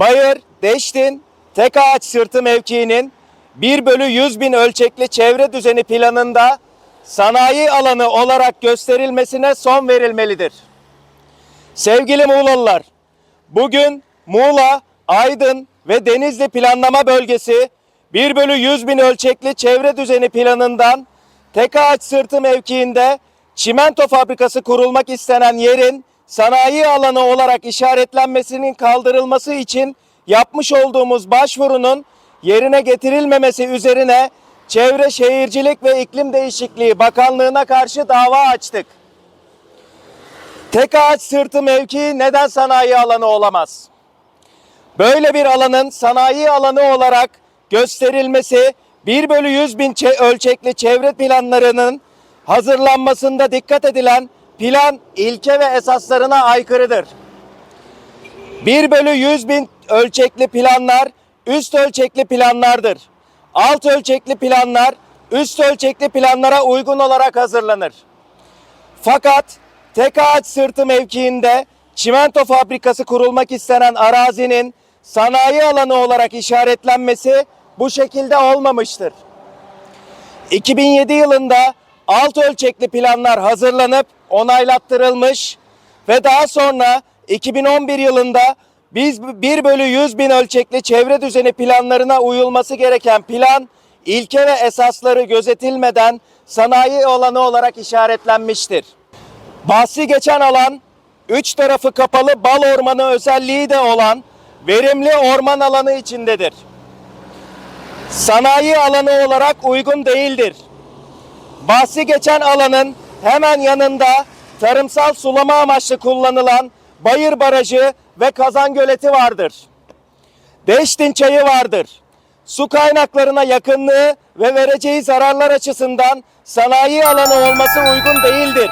Bayır, Deştin, Tek Ağaç Sırtı mevkiinin 1 bölü 100 bin ölçekli çevre düzeni planında sanayi alanı olarak gösterilmesine son verilmelidir. Sevgili Muğlalılar, bugün Muğla, Aydın ve Denizli planlama bölgesi 1 bölü 100 bin ölçekli çevre düzeni planından Tek Ağaç Sırtı mevkiinde çimento fabrikası kurulmak istenen yerin sanayi alanı olarak işaretlenmesinin kaldırılması için yapmış olduğumuz başvurunun yerine getirilmemesi üzerine Çevre Şehircilik ve İklim Değişikliği Bakanlığı'na karşı dava açtık. Tek ağaç sırtı mevkii neden sanayi alanı olamaz? Böyle bir alanın sanayi alanı olarak gösterilmesi 1 bölü 100 bin çe- ölçekli çevre planlarının hazırlanmasında dikkat edilen plan ilke ve esaslarına aykırıdır. 1 bölü 100 bin ölçekli planlar üst ölçekli planlardır. Alt ölçekli planlar üst ölçekli planlara uygun olarak hazırlanır. Fakat tek ağaç sırtı mevkiinde çimento fabrikası kurulmak istenen arazinin sanayi alanı olarak işaretlenmesi bu şekilde olmamıştır. 2007 yılında alt ölçekli planlar hazırlanıp onaylattırılmış ve daha sonra 2011 yılında biz 1 bölü 100 bin ölçekli çevre düzeni planlarına uyulması gereken plan ilke ve esasları gözetilmeden sanayi alanı olarak işaretlenmiştir. Bahsi geçen alan üç tarafı kapalı bal ormanı özelliği de olan verimli orman alanı içindedir. Sanayi alanı olarak uygun değildir. Bahsi geçen alanın hemen yanında tarımsal sulama amaçlı kullanılan Bayır Barajı ve Kazan Göleti vardır. Deştin çayı vardır. Su kaynaklarına yakınlığı ve vereceği zararlar açısından sanayi alanı olması uygun değildir.